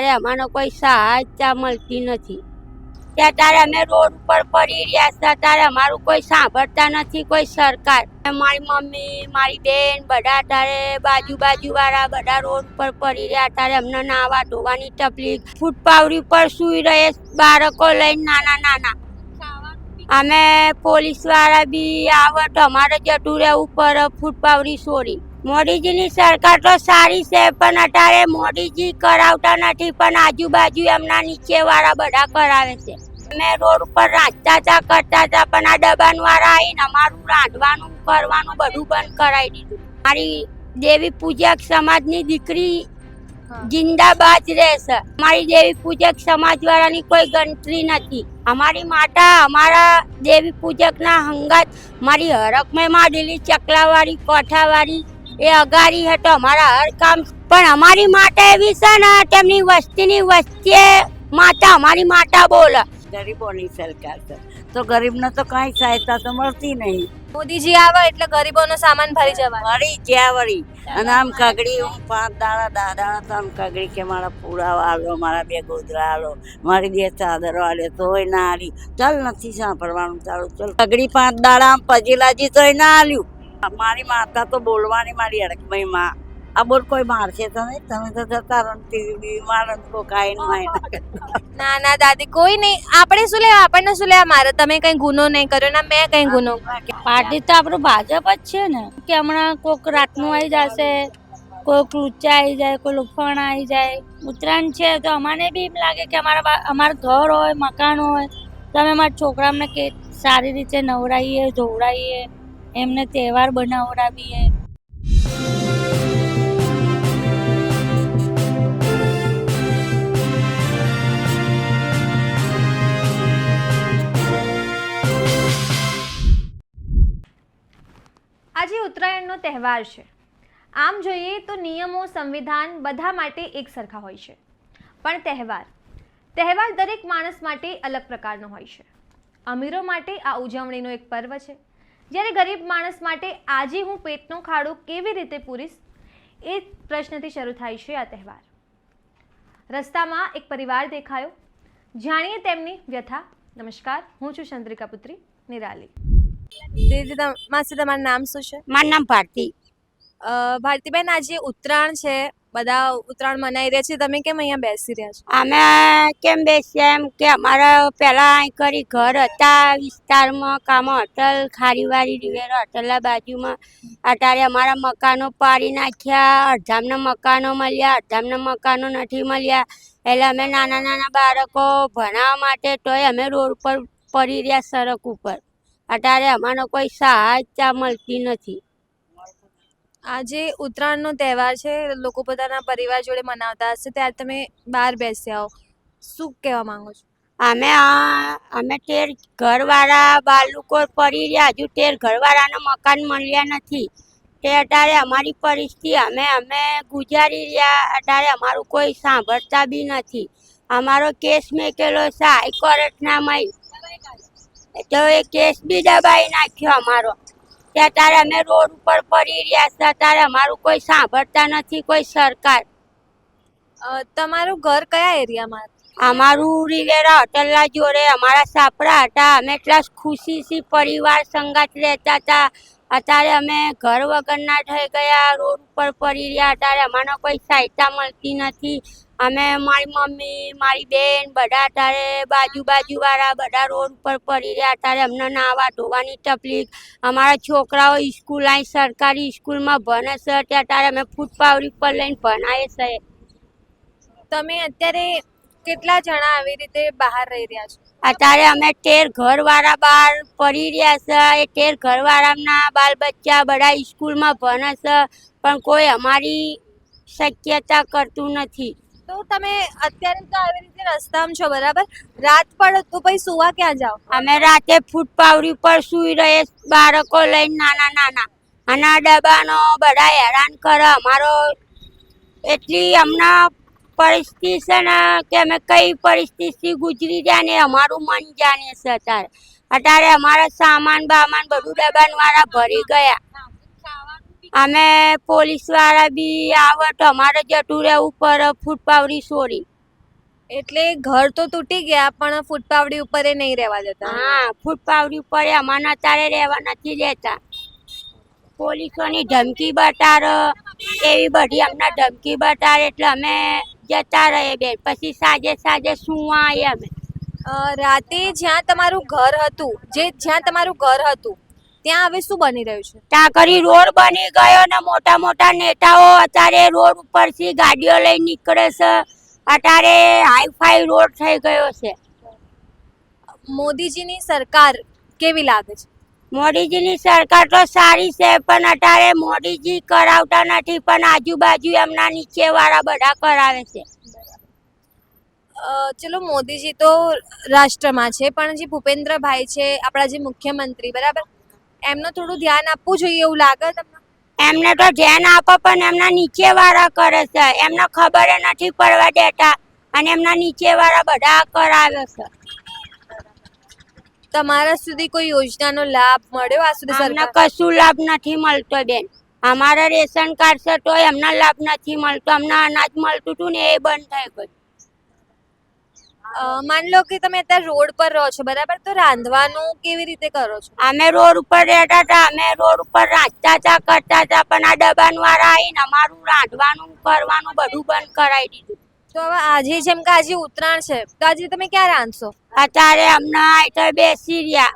અત્યારે અમારો કોઈ સહાયતા મળતી નથી. ત્યાં તારે અમે રોડ ઉપર પડી રહ્યા છે, તારે અમારું કોઈ સાંભળતા નથી કોઈ સરકાર. મારી મમ્મી, મારી બેન બધા તારે બાજુ બાજુ વાળા બધા રોડ ઉપર પડી રહ્યા, તારે અમને નાવા ધોવાની તકલીફ. ફૂટપાવડી ઉપર સૂઈ રહે બાળકો લઈને નાના નાના. અમે પોલીસવાળા બી આવે તો અમારે જતું રહેવું પર ફૂટપાવડી છોડી મોદીજીની સરકાર તો સારી છે પણ અત્યારે મોદીજી કરાવતા નથી પણ આજુબાજુ એમના નીચે વાળા બધા કરાવે છે. અમે રોડ ઉપર રાંધતા હતા કરતા હતા પણ આ દબાણવાળા આવીને અમારું રાંધવાનું કરવાનું બધું બંધ કરાવી દીધું. મારી દેવી પૂજક સમાજની દીકરી જિંદાબાદ રહેશે અમારી દેવી પૂજક સમાજ વાળાની કોઈ ગણતરી નથી. અમારી માતા અમારા દેવી પૂજકના હંગાત મારી હરકમય માંડેલી ચકલાવાળી કોઠાવાળી એ અગારી હતો અમારા હર કામ. પણ અમારી માતા એવી છે ને તેમની વસ્તીની વચ્ચે માતા અમારી માતા બોલે. ગરીબોની સરકાર છે. તો ગરીબને તો કાંઈ સહાયતા તો મળતી નહીં. મોદીજી આવે એટલે ગરીબોનો સામાન ભરી જવા વળી જ્યાં વળી? અને આમ કગડી હું પાંચ દાડા દાદા તો આમ કગડી કે મારા પૂરાવા આલો મારા બે ગોદરા આલો મારી બે ચાદરો આલે તોય ના આલી. ચાલ નથી સાંભળવાનું ચાલુ ચાલ. કગડી પાંચ દાડા આમ પજીલાજી તોય ના આલ્યું. મારી માતા તો બોલવાની મારી અડકમયમાં. આ બોલ કોઈ મારશે તો નહીં તમે તો જતા રહો ટીવી મારો કોકાઈન માય ના ના દાદી કોઈ નહીં. આપણે શું લેવા? આપણને શું લેવા? મારે તમે કઈ ગુનો નહીં કર્યો ના મેં કઈ ગુનો પાર્ટી તો આપણું ભાજપ જ છે ને. કે હમણાં કોક રાતનું આવી જશે કોઈક લુચ્ચા આવી જાય કોઈ લુફણ આવી જાય. ઉત્તરાયણ છે તો અમારે બી એમ લાગે કે અમારા અમારું ઘર હોય મકાન હોય. તો અમે અમારા છોકરાઓને કે સારી રીતે નવરાઈએ જોવડાવીએ એમને તહેવાર બનાવડાવીએ. આજે ઉત્તરાયણનો તહેવાર છે. આમ જોઈએ તો નિયમો, સંવિધાન બધા માટે એક સરખા હોય છે. પણ તહેવાર તહેવાર દરેક માણસ માટે અલગ પ્રકારનો હોય છે. અમીરો માટે આ ઉજવણીનો એક પર્વ છે. જ્યારે ગરીબ માણસ માટે આજે હું પેટનો ખાડો કેવી રીતે પૂરીશ? એ પ્રશ્નથી શરૂ થાય છે આ તહેવાર. રસ્તામાં એક પરિવાર દેખાયો. જાણીએ તેમની વ્યથા. નમસ્કાર હું છું ચંદ્રિકા પુત્રી નિરાલી. દીદી માસી તમારું નામ શું છે? મારું નામ ભારતી. અ, ભારતીબેન આજે ઉત્તરાયણ છે. બધા ઉત્તરાયણ મનાઈ રહ્યા છે. તમે કેમ અહીંયા બેસી રહ્યા છો? અમે કેમ બેસીએ? એમ કે અમારા પહેલા અહીં કરી ઘર હતા, વિસ્તારમાં કામ હોટલ ખારીવારી રિવેર હોટલના બાજુમાં. અત્યારે અમારા મકાનો પાડી નાખ્યા, અડધામના મકાનો મળ્યા, અડધામના મકાનો નથી મળ્યા. એટલે અમે નાના નાના બાળકો ભણાવવા માટે તોય અમે રોડ પર પડી રહ્યા, સડક ઉપર. અત્યારે અમારો કોઈ સહાયતા મળતી નથી. આજે ઉત્તરાયણનો તહેવાર છે, લોકો પોતાના પરિવાર જોડે મનાવતા હશે, ત્યારે તમે બહાર બેસ્યા હો શું કહેવા માંગો છો? અમે અમે તેર ઘરવાળા બાલુકો પડી રહ્યા, હજુ તેર ઘરવાળાના મકાન મળ્યા નથી. તે અત્યારે અમારી પરિસ્થિતિ, અમે અમે ગુજારી રહ્યા અત્યારે અમારું કોઈ સાંભળતા બી નથી. અમારો કેસ મેકેલો છે હાઈકોર્ટનામાં તો એ કેસ બી દબાઈ નાખ્યો અમારો. તે તારે અમે રોડ ઉપર પડી રહ્યા છે તારે અમારું કોઈ સાંભળતા નથી કોઈ સરકાર. તમારું ઘર કયા એરિયામાં અમારું રિવેરા હોટલના જોડે અમારા સાપડા હતા. અમે એટલા ખુશીથી પરિવાર સંગાત રહેતા હતા. અત્યારે અમે ઘર વગરના થઈ ગયા, રોડ ઉપર પડી રહ્યા. અત્યારે અમારો કોઈ સહાયતા મળતી નથી. અમે મારી મમ્મી, મારી બેન બધા અત્યારે બાજુ બાજુવાળા બધા રોડ ઉપર પડી રહ્યા. અત્યારે અમને નાવા ધોવાની તકલીફ. અમારા છોકરાઓ સ્કૂલ, અહીં સરકારી સ્કૂલમાં ભણે છે. ત્યાં અત્યારે અમે ફૂટપાવડી પર લઈને ભણાવીએ છીએ તમે અત્યારે કેટલા જણા આવી રીતે બહાર રહી રહ્યા છો? અત્યારે અમે તેર ઘરવાળા બાર પડી રહ્યા છે. એ તેર ઘરવાળાના બાલ બચ્ચા બધા સ્કૂલમાં ભણે છે. પણ કોઈ અમારી શક્યતા કરતું નથી. તો તમે અત્યારે તો આવી રીતે રસ્તામાં છો બરાબર? રાત પડે તો પછી સુવા ક્યાં જાઓ? અમે રાતે ફૂટપાવડી પર સુઈ રહીએ બાળકો લઈને નાના નાના. અને ડબ્બાનો બધા હેરાન કરે. અમારો એટલી હમણાં પરિસ્થિતિ છે ને કે અમે કઈ પરિસ્થિતિ ગુજરી જાય ને અમારું મન જાણીએ છે અત્યારે. અત્યારે અમારા સામાન બામાન બધું ડબ્બાન વાળા ભરી ગયા. અમે પોલીસવાળા બી આવે તો અમારે જતું રહેવું ઉપર ફૂટપાવડી છોડી. એટલે ઘર તો તૂટી ગયા પણ ફૂટપાવડી ઉપર એ નહીં રહેવા દેતા. હા ફૂટપાવડી ઉપર અમારે અત્યારે રહેવા નથી દેતા. પોલીસોની ધમકી બતાર એવી બધી અમને ધમકી બતાર એટલે અમે જતા રહે બેન. પછી સાંજે સાંજે સુવા અમે રાતે જ્યાં તમારું ઘર હતું જે જ્યાં તમારું ઘર હતું ત્યાં હવે શું બની રહ્યું છે? ટાકરી રોડ બની ગયો ને મોટા મોટા નેતાઓ અત્યારે રોડ ઉપરથી ગાડીઓ લઈ નીકળે છે. અત્યારે હાઈફાઈ રોડ થઈ ગયો છે. મોદીજીની સરકાર કેવી લાગે છે? મોદીજીની સરકાર તો સારી છે પણ અત્યારે મોદીજી કરાવતા નથી પણ આજુબાજુ એમના નીચે વાળા બધા કરાવે છે. ચલો મોદીજી તો રાષ્ટ્રમાં છે પણ જે ભૂપેન્દ્રભાઈ છે આપણા જે મુખ્યમંત્રી બરાબર? એમનું થોડું ધ્યાન આપવું જોઈએ એવું લાગે તમને? એમને તો ધ્યાન આપો પણ એમના નીચે વાળા કરે છે. એમને ખબર નથી પડવા દેતા અને એમના નીચે વાળા બધા કરાવે છે. તમારા સુધી કોઈ યોજનાનો લાભ મળ્યો? આ સુધી અમને સરકાર કશું લાભ નથી મળતો બેન. અમારા રેશન કાર્ડ છે તો એમના લાભ નથી મળતો. અમને અનાજ મળતું હતું ને એ બંધ થઈ ગયું. અ, માન લો કે તમે અત્યારે રોડ પર રહો છો બરાબર? તો રાંધવાનું કેવી રીતે કરો છો? અમે રોડ ઉપર રહેતા હતા. અમે રોડ ઉપર રાંધતા હતા કરતા હતા પણ આ દબાણ વાળા આવીને અમારું રાંધવાનું કરવાનું બધું બંધ કરાવી દીધું. તો હવે આજે જેમ કે આજે ઉત્તરાયણ છે તો આજે તમે ક્યાં રાંધશો અત્યારે અમને તો બેસી રહ્યા.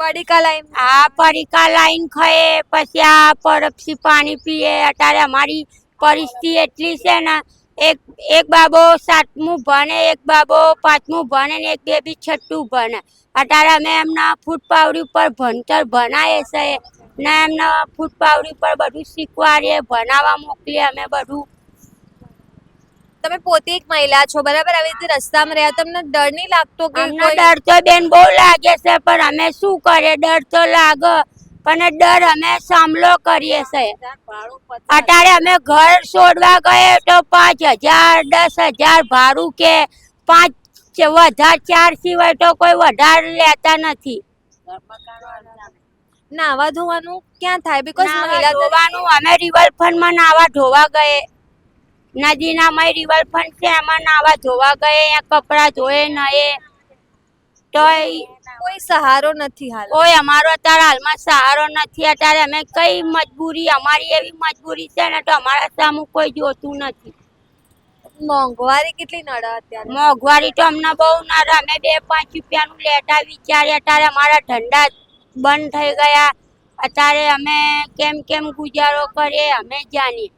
પડીકા લાઈન? આ પડીકા લાઈન ખાઈએ પછી આ પરપસી પાણી પીએ. અત્યારે અમારી પરિસ્થિતિ એટલી છે ને એક એક બાબો સાતમું ભણે એક બાબો પાંચમું ભણે ને એક બેબી છઠ્ઠું ભણે. અત્યારે અમે એમના ફૂટપાવડી ઉપર ભણતર ભણાવીએ છીએ ને એમના ફૂટપાવડી ઉપર બધું શીખવાડીએ ભણાવવા મોકલીએ અમે બધું. તમે પોતે એક મહિલા છો બરાબર? આવી રીતે રસ્તામાં રહ્યા તમને ડર નહીં લાગતો કે અમને ડર તો બેન બહુ લાગે છે પણ અમે શું કરીએ ડર તો લાગે પણ ડર અમે સામલો કરીએ છે. અત્યારે અમે ઘર છોડવા ગયે તો પાંચ હજાર દસ હજાર ભાડું કે પાંચ વધારે ચાર સિવાય તો કોઈ વધારે લેતા નથી. નાવા ધોવાનું ક્યાં થાય? બીકોઝ મહિલા ધોવાનું અમે રિવરફ્રન્ટમાં નાવા ધોવા ગયે. નદીના મય રિવરફ્રન્ટ છે એમાં નાવા ધોવા ગયે કપડાં ધોએ નયે. તોય કોઈ સહારો નથી હાલ. કોઈ અમારો અત્યારે હાલમાં સહારો નથી. અત્યારે અમે કઈ મજબૂરી અમારી એવી મજબૂરી છે ને તો અમારા સામે કોઈ જોતું નથી. મોંઘવારી કેટલી નડે અત્યારે? મોંઘવારી તો અમને બહુ નડે. અમે બે પાંચ રૂપિયાનું લેતા વિચારીએ અત્યારે અમારા ધંધા બંધ થઈ ગયા. અત્યારે અમે કેમ કેમ ગુજારો કરીએ અમે જાણીએ.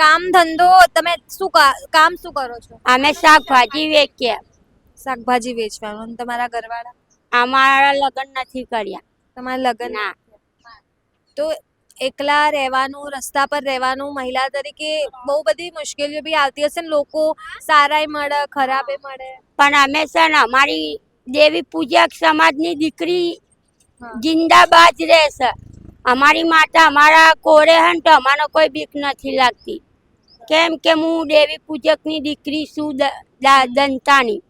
કામ ધંધો તમે શું કામ શું કરો છો? અમે શાકભાજી વેચીએ. શાકભાજી વેચવાનું. તમારા ઘરવાળા? અમારા લગ્ન નથી કર્યા. તમારા લગ્ન ના. તો એકલા રહેવાનું રસ્તા પર રહેવાનું મહિલા તરીકે બહુ બધી મુશ્કેલીઓ બી આવતી હશે ને? લોકો સારાય મળે ખરાબે મળે. પણ અમે છે ને અમારી દેવી પૂજક સમાજની દીકરી જિંદાબાદ રહેશે. અમારી માતા અમારા કોરે હન તો અમારો કોઈ બીક નથી લાગતી. કેમ કે હું દેવી પૂજકની દીકરી છું દંતાની.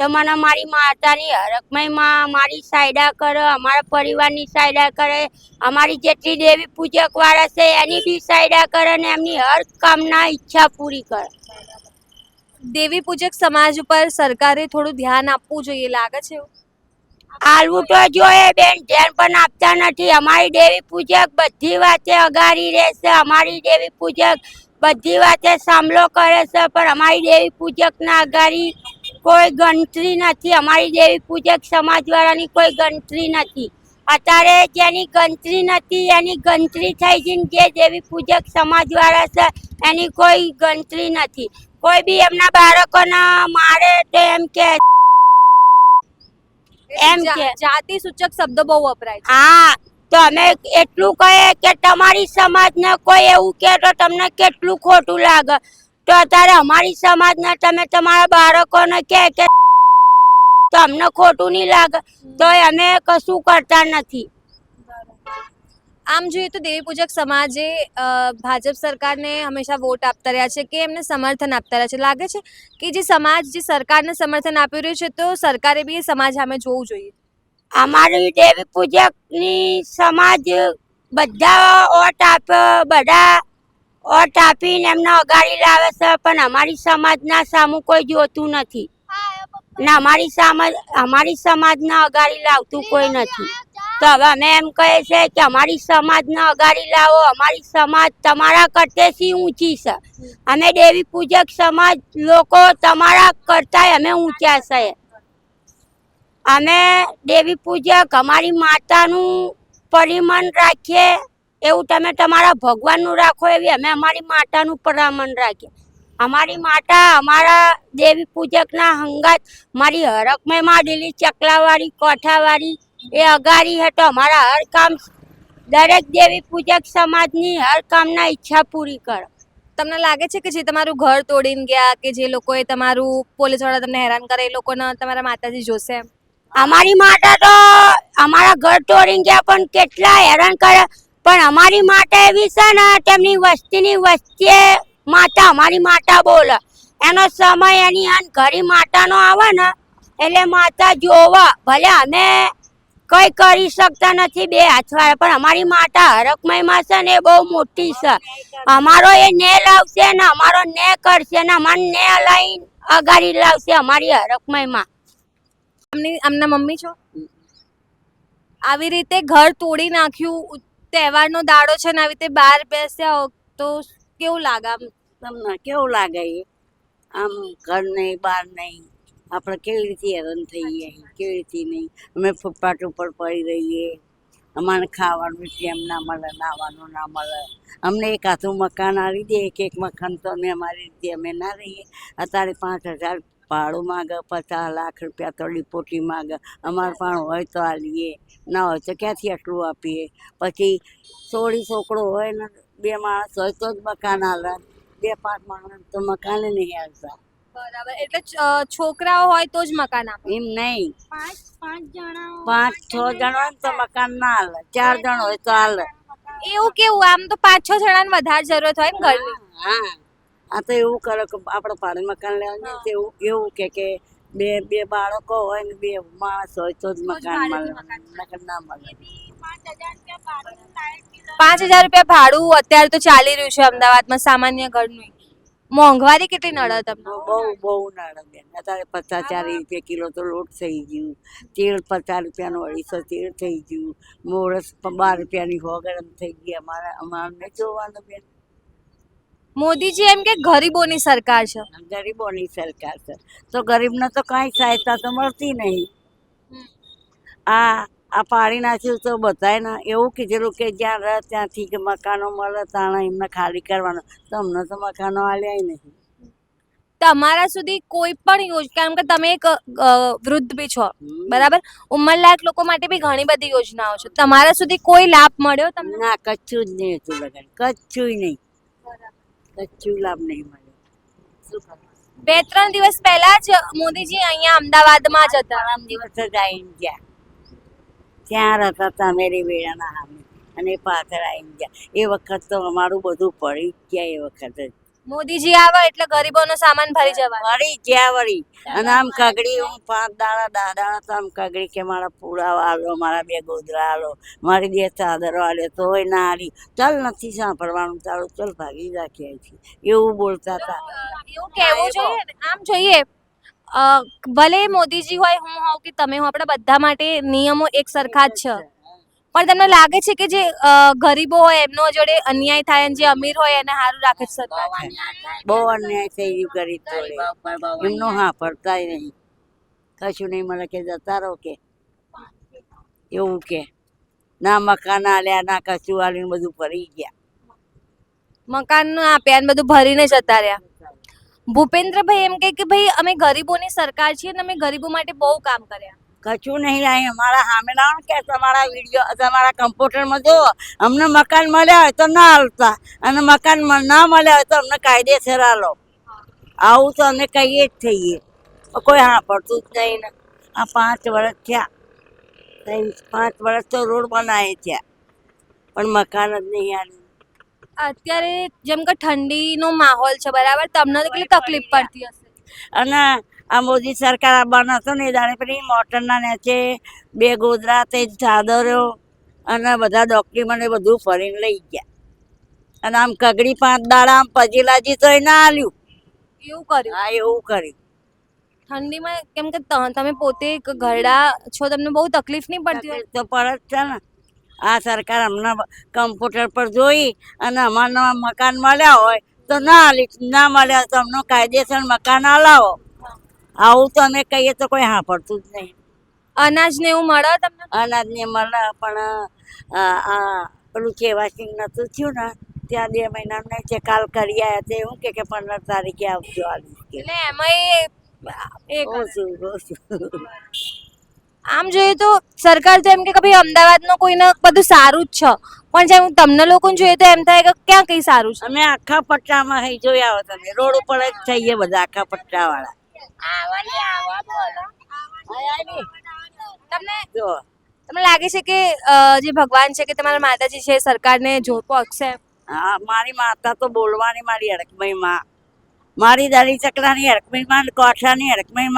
તો મને મારી માતાની હરકમયમાં મારી સાયડા કરે, અમારા પરિવારની સાયડા કરે, અમારી જેટલી દેવી પૂજક વાળા છે એની બી સાયડા કરે અને એમની હર કામના ઈચ્છા પૂરી કરે. દેવી પૂજક સમાજ ઉપર સરકારે થોડું ધ્યાન આપવું જોઈએ, લાગે છે એવું? આલવું તો જોઈએ બેન, ધ્યાન પણ આપતા નથી. અમારી દેવી પૂજક બધી વાતે અગાડી રહેશે. અમારી દેવી પૂજક બધી વાતે સામલો કરે છે, પણ અમારી દેવી પૂજકના અગારી કોઈ ગણતરી નથી. અમારી દેવી પૂજક સમાજવાળાની કોઈ ગણતરી નથી. અત્યારે જેની ગણતરી નથી, એની ગણતરી થઈ જઈને જે દેવી પૂજક સમાજવાળા છે, એની કોઈ ગણતરી નથી. કોઈ બી એમના બાળકોના મારે તો એમ કે એમ કે. જાતિ સૂચક શબ્દ બહુ વપરાય છે. હા તો અમે એટલું કહીએ કે તમારી સમાજને કોઈ એવું કે તો તમને કેટલું ખોટું લાગે. તો અત્યારે અમારી સમાજને તમે તમારા બાળકોને કે તો અમને ખોટું નહીં લાગે. તોય અમે કશું કરતા નથી. આમ જોઈએ તો દેવી પૂજક સમાજે ભાજપ સરકારને હંમેશા વોટ આપતા રહ્યા છે કે એમને સમર્થન આપતા રહ્યા છે. લાગે છે કે જે સમાજ જે સરકારને સમર્થન આપી રહ્યું છે તો સરકારે બી એ સમાજ સામે જોવું જોઈએ? અમારી દેવી પૂજકની સમાજ બધા ઓટ આપ બધા ઓટ આપીને એમને અગાડી લાવે છે પણ અમારી સમાજના સામું કોઈ જોતું નથી. ને અમારી સમાજ અમારી સમાજના અગાડી લાવતું કોઈ નથી. તો હવે અમે એમ કહે છે કે અમારી સમાજના અગાડી લાવો, અમારી સમાજ તમારા કરતેથી ઊંચી છે? અમે દેવી પૂજક સમાજ લોકો તમારા કરતાંય અમે ઊંચા છે. અમે દેવી પૂજક, અમારી માતાનું પરિમાણ રાખીએ, એવું તમે તમારા ભગવાનનું રાખો એવી અમે અમારી માતાનું પરિમાણ રાખીએ. અમારી માતા, અમારા દેવી પૂજકના હંગાત, મારી હરકમય માંડેલી ચકલાવાળી, કોઠાવાળી એ અગારી હે તો અમારા હર કામ દરેક દેવી પૂજક સમાજની હર કામના ઈચ્છા પૂરી કરો. તમને લાગે છે કે જે તમારું ઘર તોડીને ગયા કે જે લોકોએ તમારું પોલીસવાળા તમને હેરાન કરે એ લોકોને તમારા માતાજી જોશે? અમારી માતા તો અમારા ઘર તોડીને ગયા પણ કેટલા હેરાન કરે. પણ અમારી માતા એવી છે ને તેમની વસ્તીની વચ્ચે માતા અમારી માતા બોલે. એનો સમય એની આન ઘરી માતાનો આવે ને એટલે માતા જોવા. ભલે અમે કઈ કરી શકતા નથી બે હાથવાળા પણ અમારી માતા હરકમયમાં છે ને એ બહુ મોટી છે. અમારો એ ને લાવશે ને અમારો ને કરશે ને અમારે ને લઈને અગાડી લાવશે અમારી હરકમયમાં અમને અમને મમ્મી છો? આવી રીતે ઘર તોડી નાખ્યું તહેવારનો દાડો છે ને આવી રીતે બહાર બેસ્યા તો કેવું લાગે આમ? તમને કેવું લાગે આમ ઘર નહીં બહાર નહીં. આપણે કેવી રીતે હેરાન થઈએ? કેવી રીતે નહીં. અમે ફૂટપાથ ઉપર પડી રહીએ. અમારે ખાવાનું જેમ ના મળે, નાવાનું ના મળે. અમને એક હાથું મકાન આવી દે, એક એક મકાન તો અમે અમારી રીતે અમે ના રહીએ. અત્યારે પાંચ હજાર ભાડું માગે, પચાસ લાખ રૂપિયા તો ડિપોટી માગે. અમારે પણ હોય તો આલીએ, ના હોય તો ક્યાંથી આટલું આપીએ? પછી સોળી છોકરો હોય ને, બે માણસ હોય તો જ મકાન હાલે બે પાંચ માણસ તો મકાને નહીં હાલતા બરાબર. એટલે છોકરાઓ હોય તો જ મકાન આપે. એમ નહીં. પાંચ પાંચ જણા પાંચ છ જણ હોય તો મકાન ના હાલે. ચાર જણ હોય તો હાલે. એવું કેવું? આમ તો પાંચ છ જણાને વધારે જરૂરત હોય ને ઘરની. હા. આ તો એવું કરે કે આપણે ભાડે મકાન લેવાનું એવું એવું કે કે બે બે બાળકો હોય ને બે માણસ હોય તો જ મકાન મળે. નકર ના મળે. પાંચ હજાર રૂપિયા ભાડું અત્યારે તો ચાલી રહ્યું છે અમદાવાદમાં સામાન્ય ઘરનું. મોંઘવારી કેટલી નડે તમને? બહુ બહુ નડે બેન. અત્યારે પચાસ ચાલીસ રૂપિયા કિલો તો લોટ થઈ ગયું. તેલ પચાસ રૂપિયાનું અઢીસો તેલ થઈ ગયું. મોરસ બાર રૂપિયાની હો ગરમ થઈ ગઈ. અમારે અમારે નહીં જોવાનું બેન. મોદીજી એમ કે ગરીબોની સરકાર છે. ગરીબોની સરકાર છે. તો ગરીબને તો કાંઈ સહાયતા તો મળતી નહીં. આ આ પાડી નાખ્યું તો બધાય ને એવું કીધેલું કે જ્યાં રહે ત્યાંથી કે મકાનો મળે ત્યાં એમને ખાલી કરવાનું. તો અમને તો મકાનો આલ્યા નહીં. તમારા સુધી કોઈ પણ યોજના કારણ કે તમે એક વૃદ્ધ બી છો બરાબર? ઉંમરલાયક લોકો માટે બી ઘણી બધી યોજનાઓ છે. તમારા સુધી કોઈ લાભ મળ્યો તમને? ના કચ્છું જ નહીં હતું લગન. કચ્છું નહીં. કચ્છું લાભ નહીં મળ્યો. શું બે ત્રણ દિવસ પહેલા જ મોદીજી અહીંયા અમદાવાદમાં જ હતા. ત્રણ દિવસ જ આવીને ગયા. ત્યાં રહેતા હતા મેરી વેળાના સામે. અને પાછળ આવી ગયા. એ વખત તો અમારું બધું પડી ગયા એ વખત. જ મોદીજી આવે એટલે ગરીબોનો સામાન ભરી જવા. વળી ગયા વળી. અને આમ કાગડી હું પાંચ દાડા દાડા તો આમ કાગડી કે મારા પૂળા આલો મારા બે ગોદરા આલો મારી બે ચાદરો આલે તોય ના આલી. ચાલ નથી સાંભળવાનું ચાલો ચાલ ભાગી રાખીએ અહીંથી. એવું બોલતા હતા. એવું કહેવું જોઈએ આમ જોઈએ. ભલે મોદીજી હોય હું હોઉં કે તમે હો આપણા બધા માટે નિયમો એક સરખા જ છે. પણ તમને લાગે છે કે જે ગરીબો હોય એમનો જોડે અન્યાય થાય અને જે અમીર હોય એને સારું રાખે છે સરકાર? બહુ અન્યાય થઈ ગયું ગરીબ જોડે. એમનો હા પડતાય નહીં. કશું નહીં મળે કે જતા રહો કે. એવું કે. ના મકાન આલ્યા ના કશું આલ્યું બધું ફરી ગયા. મકાન આપ્યા બધું ભરીને જતા રહ્યા. ભૂપેન્દ્રભાઈ એમ કહે કે ભાઈ, અમે ગરીબોની સરકાર છીએ અને અમે ગરીબો માટે બહુ કામ કર્યા. કશું નહીં લાવી અમારા સામે લાવો કે તમારા વીડિયો, તમારા કમ્પ્યુટરમાં જુઓ, અમને મકાન મળ્યા હોય તો ના હાલતા, અને મકાન ના મળ્યા હોય તો અમને કાયદેસર હાલો. આવું તો અમે કહીએ જ થઈએ. કોઈ હા પડતું જ નહીં ને. આ પાંચ વર્ષ થયા. પાંચ વર્ષ તો રોડ બનાવે થયા. પણ મકાન જ નહીં આલ્યું અત્યારે જેમ કે ઠંડીનો માહોલ છે બરાબર? તમને કેટલી તકલીફ પડતી હશે? અને આ મોદી સરકાર આવવાનો હતો ને એ દાડે પેલી મોટરના નીચે બે ગોદરા તે ચાદરો અને બધા ડોક્યુમેન્ટ બધું ફરીને લઈ ગયા. અને આમ કગડી પાંચ દાડા આમ પજીલાજી તો ના આલ્યું. એવું કર્યું? હા એવું કર્યું. ઠંડીમાં કેમ કે તમે પોતે ઘરડા છો તમને બહુ તકલીફ નહીં પડતી હોય? તો પડે જ છે ને. આ સરકાર હમણાં કમ્પ્યુટર પર જોઈ અને અમારા મકાન મળ્યા હોય તો ના ના મળ્યા તો અમને કાયદેસર મકાન હલાવો આવું તો અમે કહીએ તો કોઈ સાંભળતું જ નહીં. અનાજ ને એવું મળે તમને? અનાજ ને મળે પણ આ પેલું કેવાસિંગ નતું થયું ને ત્યાં બે મહિના નહીં છે કાલ કરી આવ્યા તે એવું કે કે પંદર તારીખે આવજો આવી એટલે એમાં એ ઓછું ઓછું. આમ જોઈએ તો સરકાર તો એમ કે ભાઈ અમદાવાદનું કોઈને બધું સારું જ છે. પણ જેમ તમને લોકોને જોઈએ તો એમ થાય કે ક્યાં કઈ સારું છે? અમે આખા પટ્ટામાં હઈ જોઈ આવો તમે. રોડ ઉપર જ થઈએ બધા આખા પટ્ટા વાળા તમને જો. તમને લાગે છે કે જે ભગવાન છે કે તમારા માતાજી છે સરકારને જો પહોંચશે હા મારી માતા તો બોલવાની મારી હડકમઈ માં મારી દાદી ચકલાની હડકમઈ કોઠાની હડકમઈ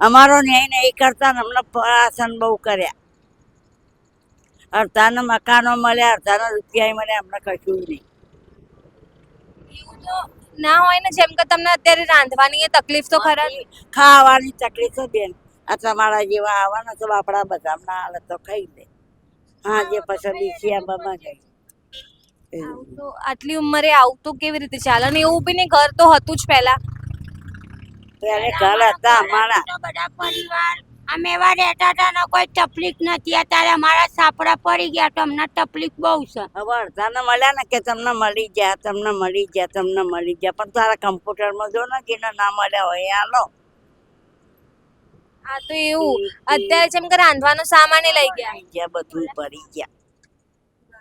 અમારો ન્યાય નહીં કરતા અમને પરાસન બહુ કર્યા. અડધાને મકાનો મળ્યા અડધાને રૂપિયા મળ્યા અમને કશું નહીં. ના હોય ને જેમ કે તમને અત્યારે રાંધવાની એ તકલીફ તો ખરા ખાવાની તકલીફ તો બેન. આ તમારા જેવા આવવાના તો આપણા બધા ના હાલે તો ખાઈ દે હા જે પછી બીજી બમાં ગઈ આવું તો આટલી ઉંમરે આવું તો કેવી રીતે ચાલે? અને એવું બી ને ઘર તો હતું જ પહેલા. ત્યારે ઘર હતા અમારા. બધા પરિવાર અમે એવા રહેતા હતા ને કોઈ તકલીફ નથી અત્યારે અમારા સાપડા પડી ગયા તો અમને તકલીફ બહુ છે. હવે અડધાને મળ્યા ને કે તમને મળી ગયા તમને મળી ગયા તમને મળી ગયા. પણ તારા કમ્પ્યુટરમાં જો ને કે ના મળ્યા હોય આ લો આ તો એવું. અત્યારે જેમ કે રાંધવાનો સામાન લઈ ગયા બધું પડી ગયા.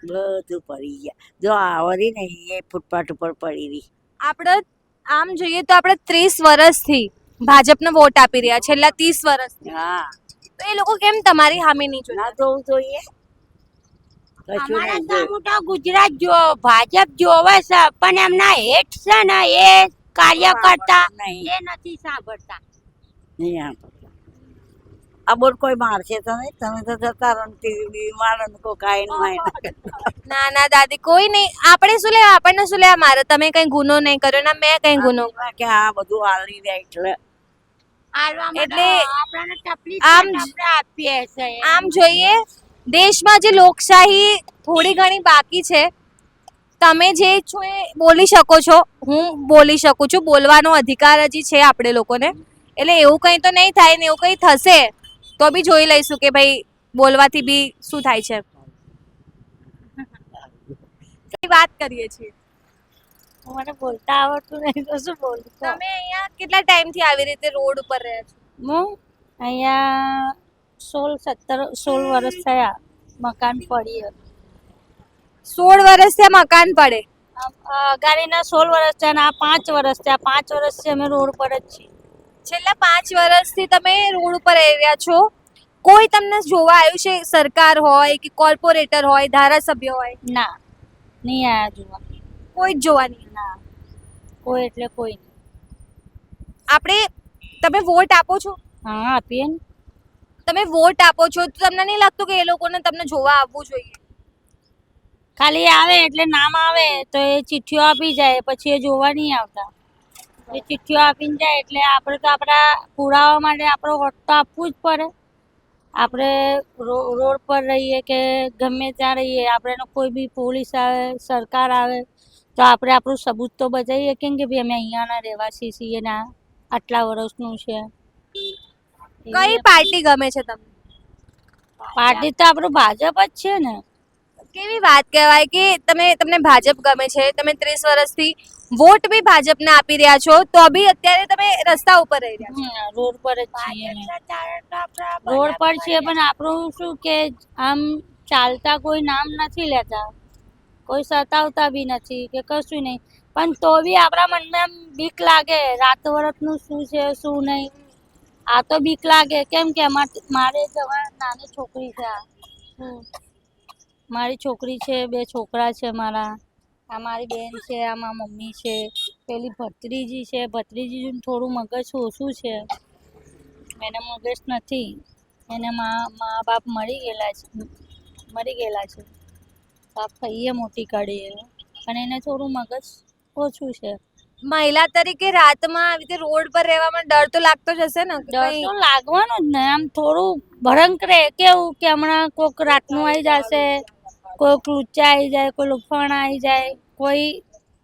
બધું પડી ગયા. જો આવરી ને એ ફૂટપાથ ઉપર પડી રહી. આપણે આમ જોઈએ તો આપણે ત્રીસ વર્ષથી ભાજપને વોટ આપી રહ્યા છેલ્લા ત્રીસ વર્ષ હા. તો એ લોકો કેમ તમારી હામી નહીં જોઈ? ના જોવું જોઈએ. અમારા તો ગુજરાત જો ભાજપ જોવે છે પણ એમના હેઠ છે ને એ કાર્યકર્તા એ નથી સાંભળતા. નહીં. આ બોલ કોઈ મારશે તો નહીં? તમે તો જતા રહો ટીવી મારો કો કાઈ ન ના દાદી કોઈ નહીં. આપણે શું લેવા? આપણને શું લેવા? મારે તમે કઈ ગુનો નહીં કર્યો ના મેં કઈ ગુનો કે આ બધું હાલી રહ્યા એટલે. એટલે આમ આપીએ છે આમ જોઈએ દેશમાં જે લોકશાહી થોડી ઘણી બાકી છે તમે જે છો એ બોલી શકો છો. હું બોલી શકું છું. બોલવાનો અધિકાર હજી છે આપણે લોકોને. એટલે એવું કંઈ તો નહીં થાય ને એવું કંઈ થશે. તો બી જોઈ લઈશું કે ભાઈ બોલવાથી બી શું થાય છે. વાત કરીએ છીએ. મને બોલતા આવડતું નહીં તો શું બોલું તમે અહીંયા કેટલા ટાઈમથી આવી રીતે રોડ ઉપર રહ્યા છો? હું અહીંયા સોળ સત્તર સોળ વર્ષ થયા મકાન પડી સોળ વર્ષથી આ મકાન પડે? ગાડીના સોળ વર્ષ થયા ને આ પાંચ વર્ષ થયા. પાંચ વર્ષથી અમે રોડ પર જ છીએ. છેલ્લા પાંચ વર્ષથી તમે રોડ ઉપર રહી રહ્યા છો. કોઈ તમને જોવા આવ્યું છે સરકાર હોય કે કોર્પોરેટર હોય ધારાસભ્ય હોય? ના નહીં આયા જોવા. કોઈ જ જોવા નહીં. ના કોઈ એટલે કોઈ નહીં. આપણે તમે વોટ આપો છો? હા આપીએ ને. તમે વોટ આપો છો તો તમને નહીં લાગતું કે એ લોકોને તમને જોવા આવવું જોઈએ? ખાલી આવે એટલે નામ આવે તો એ ચિઠ્ઠીઓ આપી જાય પછી એ જોવા નહીં આવતા. એ ચિઠ્ઠીઓ આપીને જાય એટલે આપણે તો આપણા પુરાવા માટે આપણો વોટ તો આપવું જ પડે. આપણે રોડ પર રહીએ કે ગમે ત્યાં રહીએ આપણે કોઈ બી પોલીસ આવે સરકાર આવે તો આપણે આપણું સબૂત તો બચાવીએ કેમ કે ભાઈ અમે અહીંયાના રહેવાસી છીએ ને આટલા વર્ષનું છે. કઈ પાર્ટી ગમે છે તમને? પાર્ટી તો આપણું ભાજપ જ છે ને. કેવી વાત કહેવાય કે તમે તમને ભાજપ ગમે છે તમે ત્રીસ વર્ષથી વોટ બી ભાજપને આપી રહ્યા છો તો બી અત્યારે તમે રસ્તા ઉપર રહી રહ્યા છો. રોડ પર જ છીએ રોડ પર છે પણ આપણું શું કે આમ ચાલતા કોઈ નામ નથી લેતા. કોઈ સતાવતા બી નથી કે કશું નહીં. પણ તો બી આપણા મનમાં આમ બીક લાગે રાત વરસનું શું છે શું નહીં. આ તો બીક લાગે. કેમ કે મારે જવા નાની છોકરી છે આ. મારી છોકરી છે બે છોકરા છે મારા. આ મારી બેન છે આ મારી મમ્મી છે. પેલી ભત્રીજી છે. ભત્રીજીનું થોડું મગજ ઓછું છે. એને મગજ નથી. એને મા મા બાપ મરી ગયેલા છે. મરી ગયેલા છે. બાપ ફઈએ મોટી કાઢી એને. પણ એને થોડું મગજ ઓછું છે. મહિલા તરીકે રાતમાં આવી રીતે રોડ પર રહેવામાં ડર તો લાગતો જ હશે ને? ડર તો લાગવાનો જ ને. આમ થોડું ભરંક રહે. કેવું કે હમણાં કોઈક રાતનું આવી જશે. કોઈક લુચ્ચા આવી જાય, કોઈ લુફણ આવી જાય, કોઈ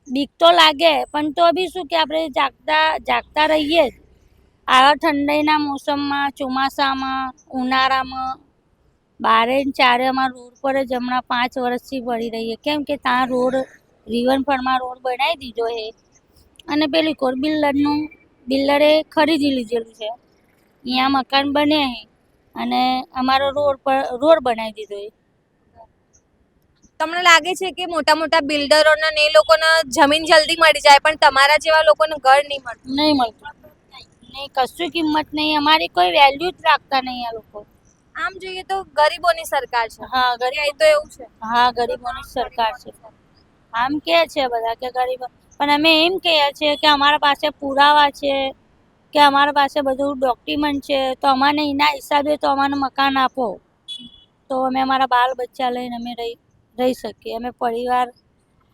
બીક તો લાગે, પણ તો બી શું કે આપણે જાગતા જાગતા રહીએ જ. આવા ઠંડીના મોસમમાં, ચોમાસામાં, ઉનાળામાં, બારે ચારે અમારા રોડ પર જ હમણાં પાંચ વર્ષથી પડી રહીએ કેમ કે ત્યાં રોડ, રિવરફ્રન્ટમાં રોડ બનાવી દીધો છે. અને પેલી કોર બિલ્ડરનું, બિલ્ડરે ખરીદી લીધેલું છે. અહીંયા મકાન બને અને અમારો રોડ પર, રોડ બનાવી દીધો છે. તમને લાગે છે કે મોટા મોટા બિલ્ડરોને ને એ લોકોને જમીન જલ્દી મળી જાય પણ તમારા જેવા લોકોને ઘર નહીં મળતું? નહીં મળતું. નહીં કશું કિંમત નહીં. અમારી કોઈ વેલ્યુ જ રાખતા નહીં આ લોકો. આમ જોઈએ તો ગરીબોની સરકાર છે. હા ગરીબ તો એવું છે. હા ગરીબોની સરકાર છે. આમ કે છે બધા કે ગરીબ પણ અમે એમ કહીએ છીએ કે અમારા પાસે પુરાવા છે કે અમારા પાસે બધું ડોક્યુમેન્ટ છે તો અમને એના હિસાબે તો અમને મકાન આપો. તો અમે અમારા બાલ બચ્ચા લઈને અમે રહી રહી શકીએ અમે પરિવાર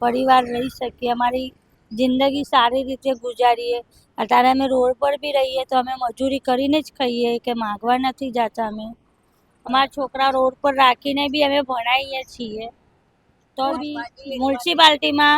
પરિવાર રહી શકીએ અમારી જિંદગી સારી રીતે ગુજારીએ. અત્યારે અમે રોડ પર બી રહીએ તો અમે મજૂરી કરીને જ ખાઈએ કે માગવા નથી જતા અમે. અમારા છોકરા રોડ પર રાખીને બી અમે ભણાવીએ છીએ. તો બી મ્યુનિસિપાલિટીમાં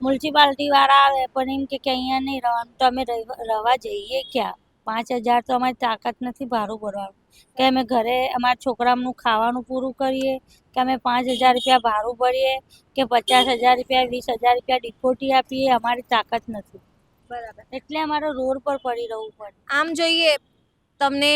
મ્યુનિસિપાલિટી વાળા આવે પણ એમ કે અહીંયા નહીં રહેવાનું તો અમે રહેવા રહેવા જઈએ ક્યાં? પાંચ હજાર તો અમારી તાકાત નથી ભાડું ભરવાનું. કે અમે ઘરે અમારા છોકરાઓનું ખાવાનું પૂરું કરીએ કે અમે પાંચ હજાર રૂપિયા ભાડું ભરીએ કે પચાસ હજાર રૂપિયા વીસ હજાર રૂપિયા ડિપોટી આપીએ અમારી તાકાત નથી. બરાબર. એટલે અમારો રોડ પર પડી રહેવું પડે. આમ જોઈએ તમને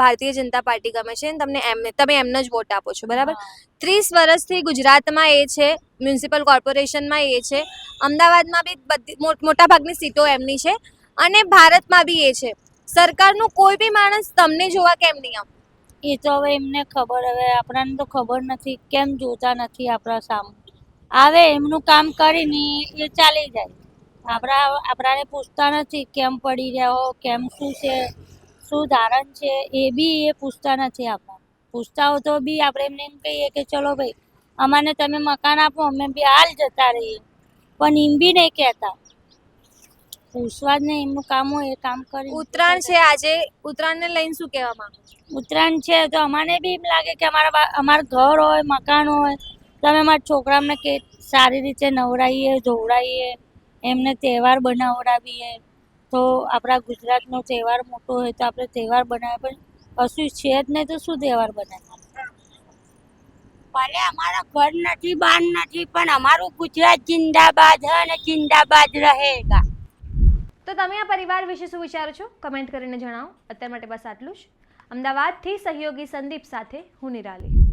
ભારતીય જનતા પાર્ટી ગમે છે તમને એમને તમે એમને જ વોટ આપો છો બરાબર? ત્રીસ વર્ષથી ગુજરાતમાં એ છે મ્યુનિસિપલ કોર્પોરેશનમાં એ છે અમદાવાદમાં બી બધી મોટાભાગની મોટા ભાગની સીટો એમની છે અને ભારતમાં બી એ છે. સરકારનું કોઈ બી માણસ તમને જોવા કેમ નહીં આવે એ તો હવે એમને ખબર, હવે આપણાને તો ખબર નથી, કેમ જોતા નથી આપણા સામે. આવે એમનું કામ કરીને એ ચાલી જાય. આપણા, આપણાને પૂછતા નથી કેમ પડી રહ્યા હો કેમ શું છે, શું ધારણ છે, એ બી એ પૂછતા નથી આપણા. પૂછતા હો તો બી આપણે એમને એમ કહીએ કે ચલો ભાઈ, અમાને તમે મકાન આપો, અમે બી હાલ જતા રહીએ. પણ એમ બી નહીં કહેતા. પૂછવા જ નહીં એમનું કામ હોય એ કામ કરી ઉત્તરાયણ છે આજે. ઉત્તરાયણને લઈને શું કહેવા માંગો ઉત્તરાયણ છે તો અમારે બી એમ લાગે કે અમારા અમારું ઘર હોય મકાન હોય તો અમે અમારા છોકરાઓને કે સારી રીતે નવડાવીએ ધોવડાવીએ એમને તહેવાર બનાવડાવીએ. તો આપણા ગુજરાતનો તહેવાર મોટો હોય તો આપણે તહેવાર બનાવે પણ કશું છે જ નહીં તો શું તહેવાર બનાવે ભલે અમારા ઘર નથી બાર નથી પણ અમારું ગુજરાત જિંદાબાદ અને જિંદાબાદ રહેગા. તો તમે આ પરિવાર વિશે શું વિચારો છો? કમેન્ટ કરીને જણાવો. અત્યાર માટે બસ આટલું જ. અમદાવાદથી સહયોગી સંદીપ સાથે હું નિરાલી.